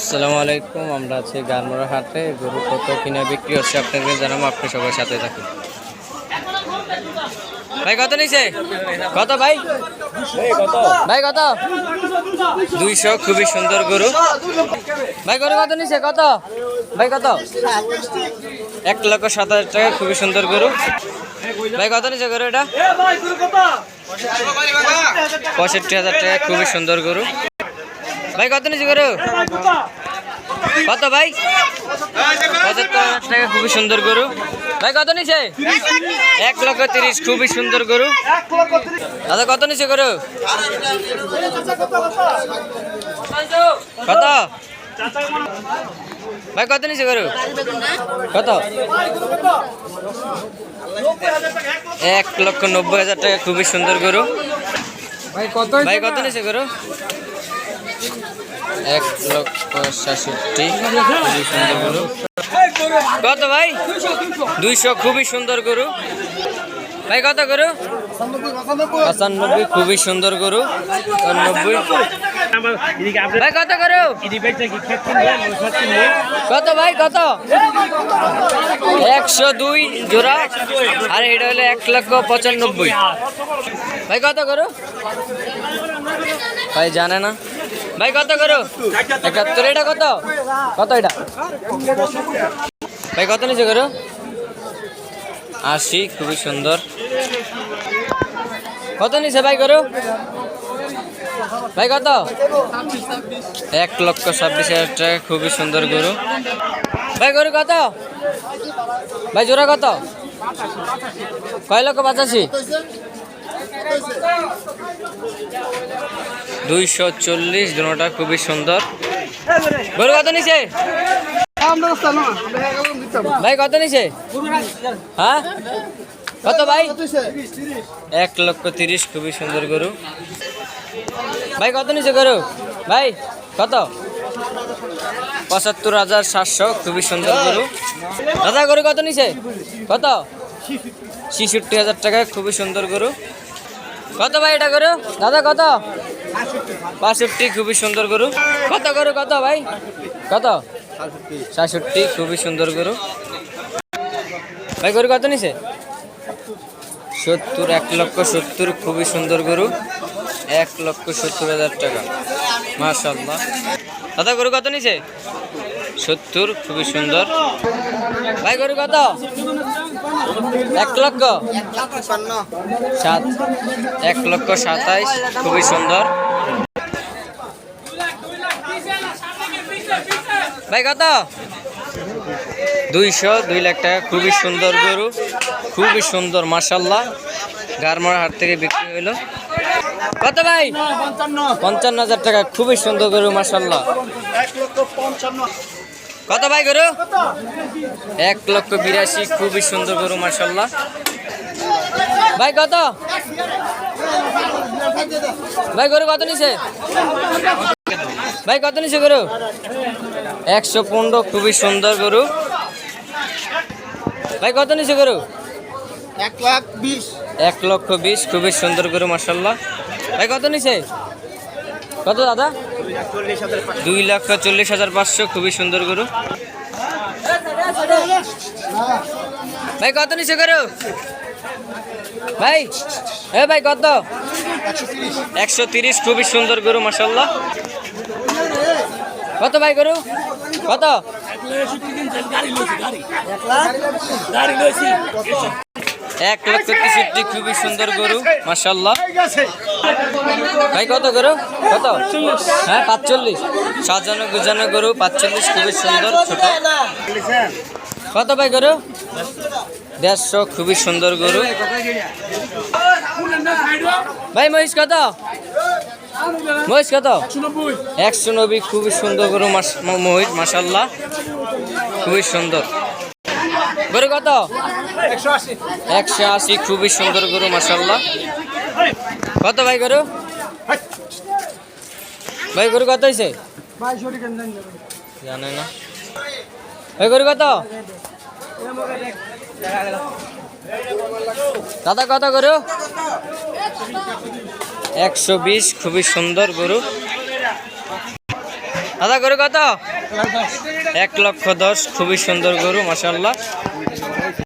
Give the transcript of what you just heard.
আসসালামু আলাইকুম, আমরা আছি গানমোড়া হাটে। গরু কত কিনা বিক্রি হচ্ছে আপনাদের জানাব, আপনি সবার সাথে থাকুন। ভাই, কত নিছে? কত ভাই? ভাই, কত? দুইশো, খুবই সুন্দর গরু। ভাই, গরু কত নিছে? কত? ভাই, কত? এক লক্ষ সাত হাজার টাকা, খুবই সুন্দর গরু। ভাই, কত নিছে গরু এটা? পঁয়ষট্টি হাজার টাকা, খুবই সুন্দর গরু। ভাই কত নিছে গরু? কত ভাই? পঁচাত্তর টাকা খুবই সুন্দর গরু। ভাই কত নিছে এক লক্ষ তিরিশ খুবই সুন্দর গরু। দাদা কত নিছে গরু? কত? ভাই কত নিছে গরু? কত? এক লক্ষ নব্বই হাজার টাকা খুবই সুন্দর গরু। ভাই কত ভাই কত নিছে গরু? এক লক্ষ গরু কত ভাই? দুইশো, খুবই সুন্দর গরু। ভাই, কত গরু? পঁচানব্বই, খুবই সুন্দর গরু। নব্বই ভাই, কত গরু? কত ভাই, কত? একশো দুই জোড়া। আর এটা হলো এক লক্ষ পঁচানব্বই। ভাই, কত করো ভাই, জানে না। ভাই, কত করো একাত্তর, এটা কত? কত এটা? ভাই, কত নিচে করো আশি, খুবই সুন্দর। কত নিচে ভাই করো ভাই, কত? এক লক্ষ ছাব্বিশ হাজার টাকা, খুবই সুন্দর গরু। ভাই, গরু কত? ভাই, জোড়া কত? কয় লক্ষ পঁচাশি? দুইশো চল্লিশ দুটা খুবই সুন্দর। গরু কত নিছে? ভাই, কত নিছে? হ্যাঁ? কত ভাই? এক লক্ষ তিরিশ, খুবই সুন্দর গরু। ভাই, কত নিছে গরু? ভাই, কত? পঁচাত্তর হাজার সাতশো, খুবই সুন্দর গরু। দাদা, গরু কত নিছে? কত? ছিষট্টি হাজার টাকা খুবই সুন্দর গরু। কত ভাই এটা গরু? দাদা, কত? বাষট্টি, খুবই সুন্দর গরু। কত গরু, কত ভাই? কত? সাতষট্টি, খুবই সুন্দর গরু। ভাই, গরু কত নিছে? সত্তর, এক লক্ষ সত্তর, খুবই সুন্দর গরু। এক লক্ষ সত্তর হাজার টাকা। মাশাল্লাহ দাদা, গরু কত নিছে? সত্তর, খুবই সুন্দর। ভাই, গরু কত? এক লক্ষ? সাত। এক লক্ষ সাতাইশ খুবই সুন্দর। ভাই কত? দুইশো দুই লাখ টাকা খুবই সুন্দর গরু খুবই সুন্দর মাসাল্লাহ গারমার হাট থেকে বিক্রি হইল। কত ভাই? পঞ্চান্ন হাজার টাকা খুবই সুন্দর গরু মাসাল্লাহ কত ভাই গরু? এক লক্ষ বিরাশি খুবই সুন্দর গরু মাসাল্লাহ ভাই কত? ভাই গরু কত নিছে? ভাই কত নিছে গরু? একশো পনেরো খুবই সুন্দর গরু। ভাই কত নিছে গরু? এক লাখ বিশ। এক লক্ষ বিশ খুবই সুন্দর গরু মাসাল্লাহ ভাই কত নিছে? কত দাদা? দুই লক্ষ চল্লিশ হাজার পাঁচশো, খুবই সুন্দর গরু। ভাই, কত নিছে গরু? ভাই, এ ভাই, কত? একশো তিরিশ, খুবই সুন্দর গরু মাসাল্লাহ কত ভাই গরু? কত? এক লক্ষ তেষট্টি খুবই সুন্দর গরু মাসাল্লাহ ভাই, কত গরু? কত? হ্যাঁ পাঁচচল্লিশ। সাজানো গুজানো গরু, পাঁচচল্লিশ, খুবই সুন্দর, ছোট। কত ভাই গরু? দেড়শো, খুবই সুন্দর গরু। ভাই, মহিষ কত? মহিষ কত? একশো নব্বই, খুবই সুন্দর গরু মহিষ মাসাল্লাহ খুবই সুন্দর। গরু কত? একশো আশি। খুবই সুন্দর গরু মাসাল্লাহ কত ভাই গরু? ভাই গরু কত হয়েছে জানে না। ভাই গরু কত? দাদা কত গরু? একশো বিশ খুবই সুন্দর গরু। দাদা গরু কত? এক লক্ষ দশ খুবই সুন্দর গরু মাসাল্লাহ